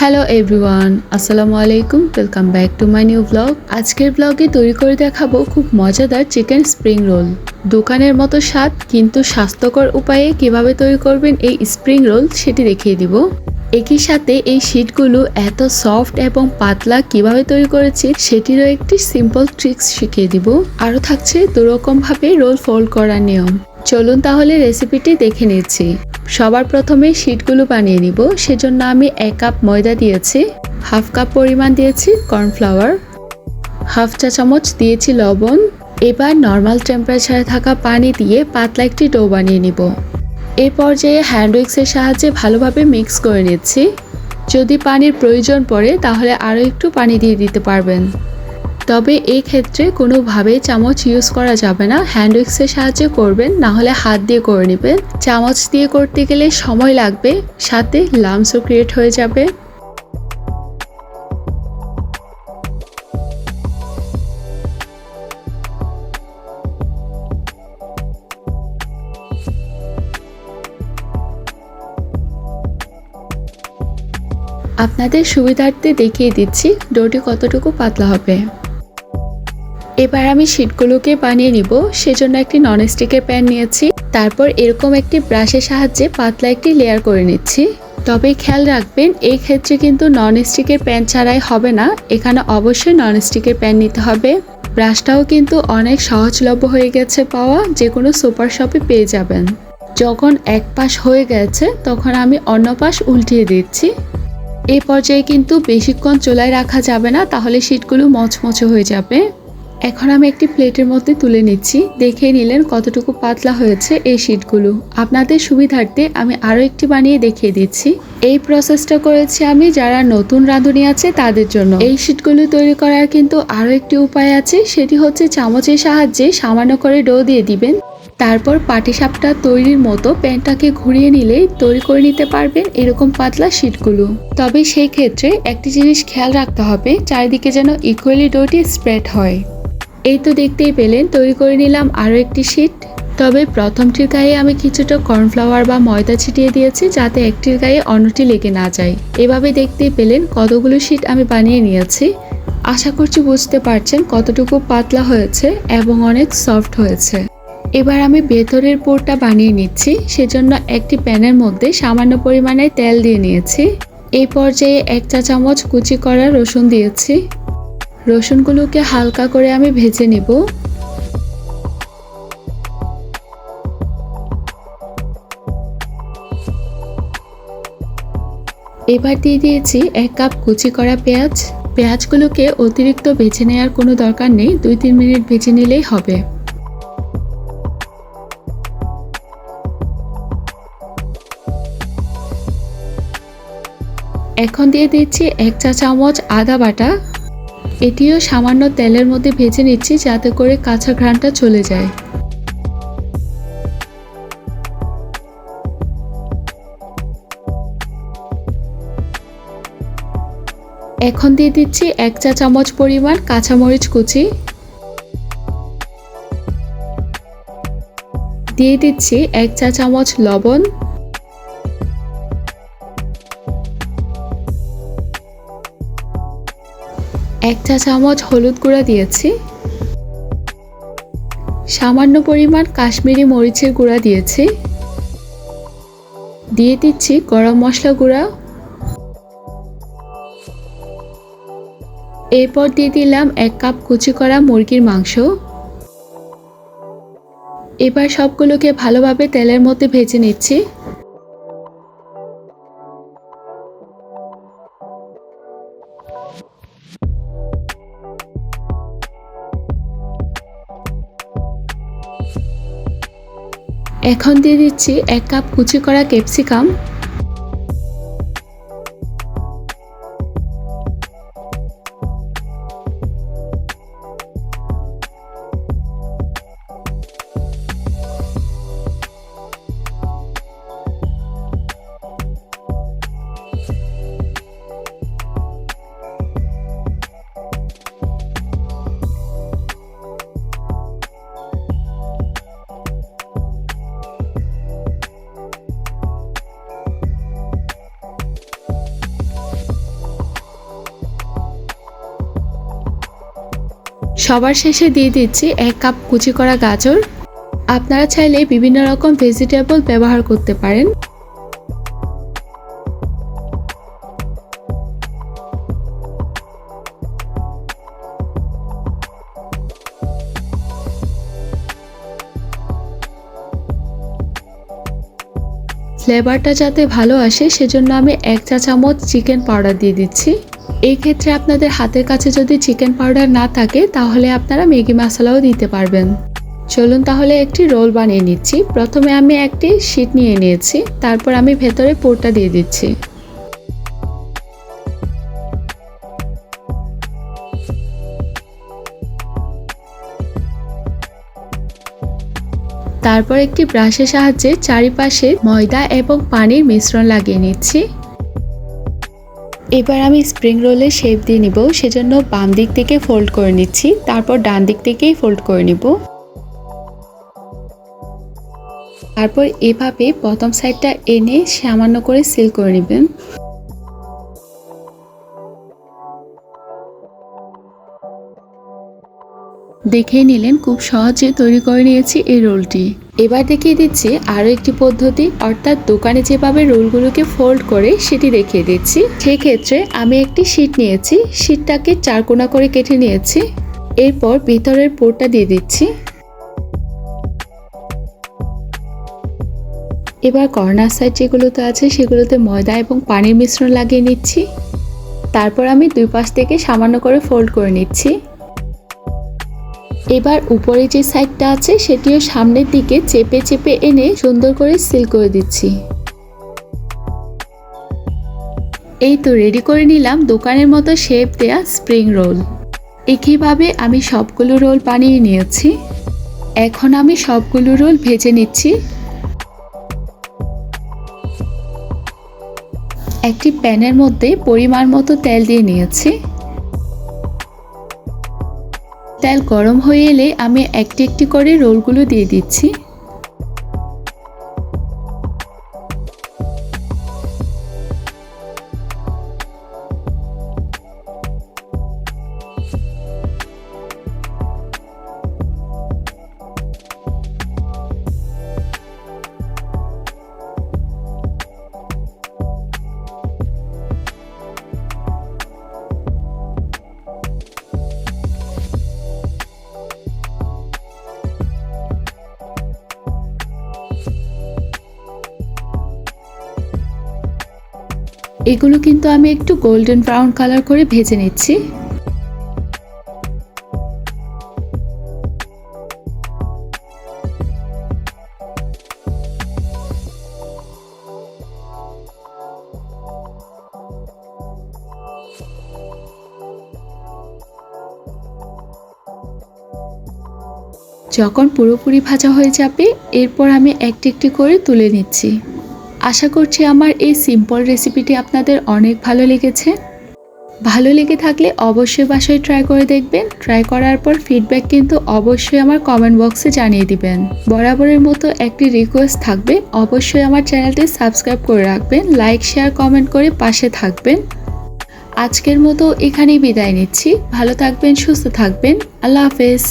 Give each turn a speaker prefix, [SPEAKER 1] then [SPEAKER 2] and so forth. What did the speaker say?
[SPEAKER 1] Hello everyone আসসালামু আলাইকুম welcome back to my new blog আজকের ব্লগে তৈরি করে দেখাবো খুব মজাদার চিকেন স্প্রিং রোল দোকানের মতো স্বাদ, কিন্তু স্বাস্থ্যকর উপায়ে কীভাবে তৈরি করবেন এই স্প্রিং রোল সেটি দেখিয়ে দিব। একই সাথে এই শিটগুলো এত সফট এবং পাতলা কীভাবে তৈরি করেছি সেটিরও একটি সিম্পল ট্রিক্স শিখিয়ে দিব। আরও থাকছে দুরকমভাবে রোল ফোল্ড করার নিয়ম। চলুন তাহলে রেসিপিটি দেখে নিচ্ছি। সবার প্রথমে শিটগুলো বানিয়ে নিব। সেজন্য আমি এক কাপ ময়দা দিয়েছি, হাফ কাপ পরিমাণ দিয়েছি কর্নফ্লাওয়ার হাফ চা চামচ দিয়েছি লবণ। এবার নর্মাল টেম্পারেচারে থাকা পানি দিয়ে পাতলা একটি ডো বানিয়ে নিব। এই পর্যায়ে হ্যান্ড উইক্সের সাহায্যে ভালোভাবে মিক্স করে নিচ্ছি। যদি পানির প্রয়োজন পড়ে, তাহলে আরও একটু পানি দিয়ে দিতে পারবেন। তবে এই ক্ষেত্রে কোনোভাবেই চামচ ইউজ করা যাবে না। হ্যান্ড উইক্সের সাহায্যে করবেন, না হলে হাত দিয়ে করে নেবেন। চামচ দিয়ে করতে গেলে সময় লাগবে, সাথে লামসও ক্রিয়েট হয়ে যাবে। আপনাদের সুবিধার্থে দেখিয়ে দিচ্ছি ডোটি কতটুকু পাতলা হবে। এবার আমি শিটগুলোকে বানিয়ে নিব। সেজন্য একটি ননস্টিকের প্যান নিয়েছি। তারপর এরকম একটি ব্রাশের সাহায্যে পাতলা একটি লেয়ার করে নিচ্ছি। তবে খেয়াল রাখবেন, এই ক্ষেত্রে কিন্তু ননস্টিকের প্যান ছাড়াই হবে না। এখানে অবশ্যই ননস্টিকের প্যান নিতে হবে। ব্রাশটাও কিন্তু অনেক সহজলভ্য হয়ে গেছে পাওয়া। যে কোনো সুপার শপে পেয়ে যাবেন। যখন এক পাশ হয়ে গেছে, তখন আমি অন্য পাশ উল্টিয়ে দিচ্ছি। এই পর্যায়ে কিন্তু বেশিক্ষণ চুলায় রাখা যাবে না, তাহলে শীটগুলো মচমচে হয়ে যাবে। এখন আমি একটি প্লেটের মধ্যে তুলে নিচ্ছি। দেখে নিলেন কতটুকু পাতলা হয়েছে এই শীটগুলো। আপনাদের সুবিধার্থে আমি আরও একটি বানিয়ে দেখিয়ে দিচ্ছি। এই প্রসেসটা করেছি আমি যারা নতুন রাঁধুনি আছে তাদের জন্য। এই শীটগুলো তৈরি করার কিন্তু আরও একটি উপায় আছে। সেটি হচ্ছে চামচের সাহায্যে সামান্য করে ডো দিয়ে দিবেন। তারপর পাটিসাপটা তৈরির মতো প্যানটাকে ঘুরিয়ে নিলেই তৈরি করে নিতে পারবেন এরকম পাতলা শিটগুলো। তবে সেই ক্ষেত্রে একটি জিনিস খেয়াল রাখতে হবে, চারিদিকে যেন ইকুয়ালি ডোটি স্প্রেড হয়। এই তো দেখতেই পেলেন, তৈরি করে নিলাম আরও একটি শিট তবে প্রথমটির গায়ে আমি কিছুটা কর্নফ্লাওয়ার বা ময়দা ছিটিয়ে দিয়েছি যাতে একটির গায়ে অন্যটি লেগে না যায়। এভাবে দেখতেই পেলেন কতগুলো শিট আমি বানিয়ে নিয়েছি। আশা করছি বুঝতে পারছেন কতটুকু পাতলা হয়েছে এবং অনেক সফট হয়েছে। এবার আমি ভেতরের পোরটা বানিয়ে নিচ্ছি, সেজন্য একটি প্যানের মধ্যে সামান্য পরিমাণে তেল দিয়ে নিয়েছি। এই পর্যায়ে এক চা চামচ কুচি করা রসুন দিয়েছি। রসুনগুলোকে হালকা করে আমি ভেজে নেব। এবার দিয়ে দিয়েছি এক কাপ কুচি করা পেঁয়াজ। পেঁয়াজগুলোকে অতিরিক্ত ভেজে নেওয়ার কোনো দরকার নেই, দুই তিন মিনিট ভেজে নিলেই হবে। এখন দিয়ে দিচ্ছি এক চা চামচ আদা বাটা। এটিও সামান্য তেলের মধ্যে ভেজে নিচ্ছি যাতে করে কাঁচা ঘ্রাণটা চলে যায়। এখন দিয়ে দিচ্ছি এক চা চামচ পরিমাণ কাঁচামরিচ কুচি। দিয়ে দিচ্ছি এক চা চামচ লবণ। এক চা চামচ হলুদ গুঁড়া দিয়েছি। সামান্য পরিমাণ কাশ্মীরি মরিচের গুঁড়া দিয়েছি। দিয়ে দিচ্ছি গরম মশলা গুঁড়া। এরপর দিয়ে দিলাম এক কাপ কুচি করা মুরগির মাংস। এবার সবগুলোকে ভালোভাবে তেলের মধ্যে ভেজে নিচ্ছি। এখন দিয়ে দিচ্ছি এক কাপ কুচি করা ক্যাপসিকাম। সবার শেষে দিয়ে দিচ্ছি এক কাপ কুচি করা গাজর। আপনারা চাইলে বিভিন্ন রকম ভেজিটেবল ব্যবহার করতে পারেন। ফ্লেভারটা যাতে ভালো আসে, সেজন্য আমি এক চা চামচ চিকেন পাউডার দিয়ে দিচ্ছি। এই ক্ষেত্রে আপনাদের হাতের কাছে যদি চিকেন পাউডার না থাকে, তাহলে আপনারা ম্যাগি মশলাও দিতে পারবেন। চলুন তাহলে একটি রোল বানিয়ে নিচ্ছি। প্রথমে আমি একটি শিট নিয়ে নিয়েছি। তারপর আমি ভেতরে পোরটা দিয়ে দিচ্ছি। তারপর একটি ব্রাশের সাহায্যে চারিপাশে ময়দা এবং পানির মিশ্রণ লাগিয়ে নিচ্ছি। এবার আমি স্প্রিং রোলের শেপ দিয়ে নিব, সেজন্য বাম দিক থেকে ফোল্ড করে নিচ্ছি, তারপর ডান দিক থেকেই ফোল্ড করে নিব। তারপর এভাবে প্রথম সাইডটা এনে সামান্য করে সিল করে নেবেন। দেখে নিলেন, খুব সহজে তৈরি করে নিয়েছি এই রোলটি এবার দেখিয়ে দিচ্ছি আরও একটি পদ্ধতি। অর্থাৎ দোকানে যেভাবে রোলগুলোকে ফোল্ড করে সেটি দেখিয়ে দিচ্ছি। সেক্ষেত্রে আমি একটি শিট নিয়েছি। শিটটাকে চারকোনা করে কেটে নিয়েছি। এরপর ভিতরের পোরটা দিয়ে দিচ্ছি। এবার কর্নার সাইড যেগুলোতে আছে সেগুলোতে ময়দা এবং পানির মিশ্রণ লাগিয়ে নিচ্ছি। তারপর আমি দুই পাশ থেকে সামান্য করে ফোল্ড করে নিচ্ছি। এবার উপরে যে সাইডটা আছে, সেটিও সামনের দিকে চেপে চেপে এনে সুন্দর করে সিল করে দিচ্ছি। এই তো রেডি করে নিলাম দোকানের মতো শেপ দেয়া স্প্রিং রোল। একইভাবে আমি সবগুলো রোল বানিয়ে নিয়েছি। এখন আমি সবগুলো রোল ভেজে নিচ্ছি। একটি প্যানের মধ্যে পরিমাণ মতো তেল দিয়ে নিয়েছি। তেল গরম হয়ে এলে আমি একটি একটি করে রোলগুলো দিয়ে দিচ্ছি। এগুলো কিন্তু আমি একটু গোল্ডেন ব্রাউন কালার করে ভেজে নিচ্ছি। যখন পুরোপুরি ভাজা হয়ে যাবে, এরপর আমি একটি একটি করে তুলে নিচ্ছি। আশা করছি আমার এই সিম্পল রেসিপিটি আপনাদের অনেক ভালো লেগেছে। ভালো লেগে থাকলে অবশ্যই বাসায় ট্রাই করে দেখবেন। ট্রাই করার পর ফিডব্যাক কিন্তু অবশ্যই আমার কমেন্ট বক্সে জানিয়ে দিবেন। বরাবরের মতো একটি রিকোয়েস্ট থাকবে। অবশ্যই আমার চ্যানেলটি সাবস্ক্রাইব করে রাখবেন। লাইক শেয়ার কমেন্ট করে পাশে থাকবেন। আজকের মতো এখানেই বিদায় নিচ্ছি। ভালো থাকবেন, সুস্থ থাকবেন। আল্লাহ হাফেজ।